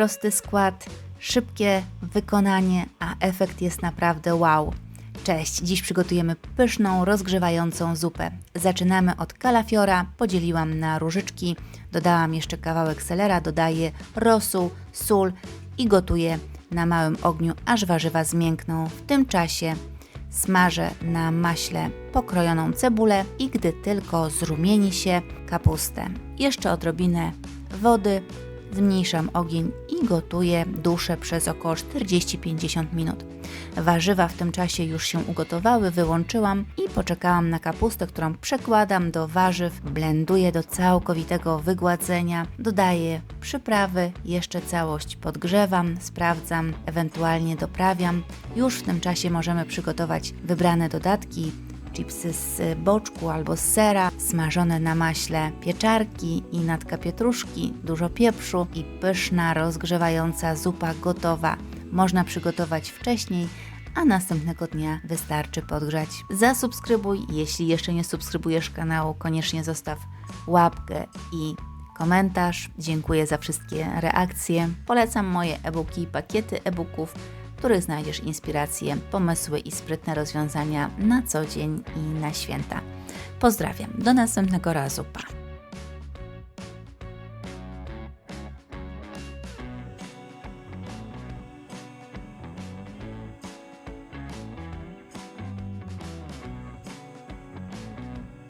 prosty skład, szybkie wykonanie, a efekt jest naprawdę wow. Cześć, dziś przygotujemy pyszną, rozgrzewającą zupę. Zaczynamy od kalafiora, podzieliłam na różyczki, dodałam jeszcze kawałek selera, dodaję rosół, sól i gotuję na małym ogniu, aż warzywa zmiękną. W tym czasie smażę na maśle pokrojoną cebulę i gdy tylko zrumieni się kapustę. Jeszcze odrobinę wody, zmniejszam ogień i gotuję duszę przez około 40-50 minut. Warzywa w tym czasie już się ugotowały, wyłączyłam i poczekałam na kapustę, którą przekładam do warzyw, blenduję do całkowitego wygładzenia, dodaję przyprawy, jeszcze całość podgrzewam, sprawdzam, ewentualnie doprawiam. Już w tym czasie możemy przygotować wybrane dodatki, chipsy z boczku albo z sera, smażone na maśle pieczarki i natka pietruszki, dużo pieprzu i pyszna, rozgrzewająca zupa gotowa. Można przygotować wcześniej, a następnego dnia wystarczy podgrzać. Zasubskrybuj, jeśli jeszcze nie subskrybujesz kanału, koniecznie zostaw łapkę i komentarz. Dziękuję za wszystkie reakcje. Polecam moje e-booki, pakiety e-booków których znajdziesz inspiracje, pomysły i sprytne rozwiązania na co dzień i na święta. Pozdrawiam, do następnego razu, pa!